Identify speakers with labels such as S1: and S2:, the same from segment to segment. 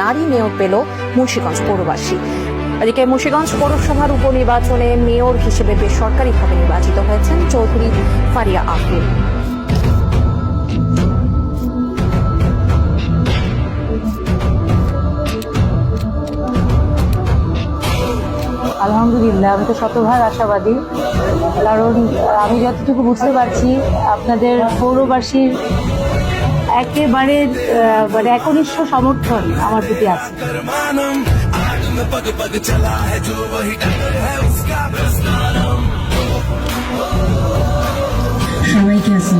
S1: নারী মেয়র পেল মুন্সিগঞ্জ পৌরবাসী। এদিকে মুন্সিগঞ্জ পৌরসভার উপনির্বাচনে মেয়র হিসেবে বেসরকারিভাবে নির্বাচিত হয়েছেন চৌধুরী ফারিয়া আফরিন।
S2: আলহামদুলিল্লাহ, আমি তো শতভাগ আশাবাদী। কারণ আমি যতটুকু বুঝতে পারছি, আপনাদের পৌরবাসীর একেবারে মানে একনিষ্ঠ সমর্থন আমার প্রতি আছে।
S3: সবাইকে
S2: আছে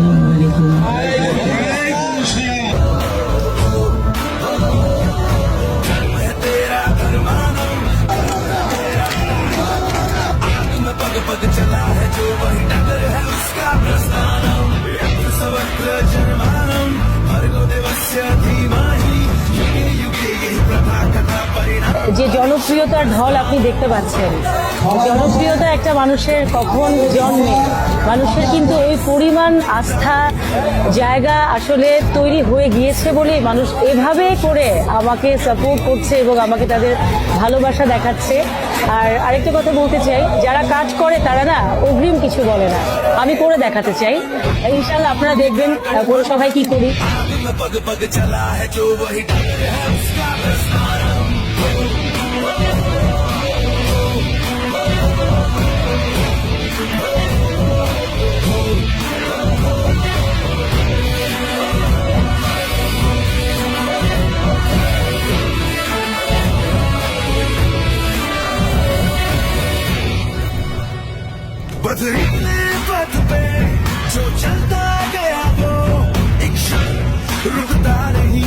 S2: জনপ্রিয়তার ঢল আপনি দেখতে পাচ্ছেন। জনপ্রিয়তা একটা মানুষের কখন জন্মে। মানুষের কিন্তু এই পরিমাণ আস্থা, জায়গা আসলে তৈরি হয়ে গিয়েছে বলে মানুষ এভাবে করে আমাকে সাপোর্ট করছে এবং আমাকে তাদের ভালোবাসা দেখাচ্ছে। আর আরেকটা কথা বলতে চাই, যারা কাজ করে তারা না অগ্রিম কিছু বলে না। আমি করে দেখাতে চাই। ইনশাল্লাহ আপনারা দেখবেন, পৌরসভায় কি করি।
S4: बदरीले पथ पे जो चलता गया वो एक क्षण रुकता नहीं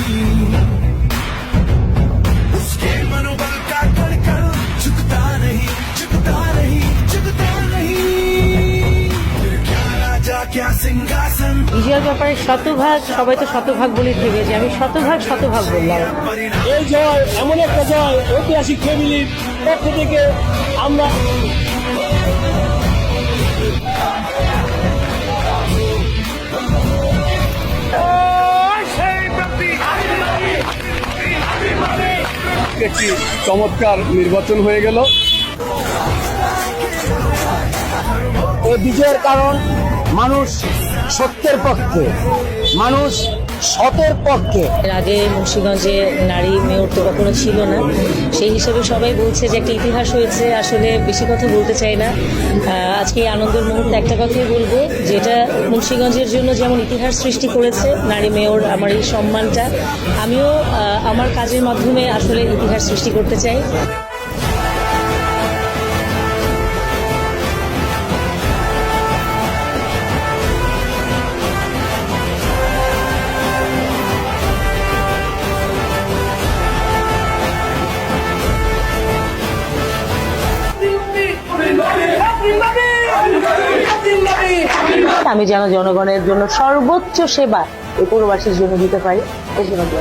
S4: उसके मनोबल का कड़कड़ झुकता नहीं झुकता नहीं झुकता नहीं फिर क्या राजा क्या सिंहासन
S2: বিজয়ের ব্যাপারে শতভাগ সবাই তো শতভাগ বলে ভেবেছে আমি শতভাগ শতভাগ বললাম
S4: परिणाम
S5: এই জয় এমন একটা জয় ঐতিহাসিক ফ্যামিলির পক্ষ থেকে আমরা একটি চমৎকার নির্বাচন হয়ে গেল। বিজয়ের কারণ মানুষ সত্যের পক্ষে মানুষ সতের পক্ষে
S2: এর আগে মুন্সিগঞ্জে নারী মেয়র তো কখনো ছিল না। সেই হিসেবে সবাই বলছে যে একটা ইতিহাস হয়েছে, আসলে বেশি কথা বলতে চাই না। আজকে এই আনন্দের মুহূর্তে একটা কথাই বলব, যেটা মুন্সিগঞ্জের জন্য যেমন ইতিহাস সৃষ্টি করেছে, নারী মেয়র আমার এই সম্মানটা, আমিও আমার কাজের মাধ্যমে আসলে ইতিহাস সৃষ্টি করতে চাই। আমি যেন জনগণের জন্য সর্বোচ্চ সেবা এই পৌরবাসীর জন্য দিতে পারি এই জন্য।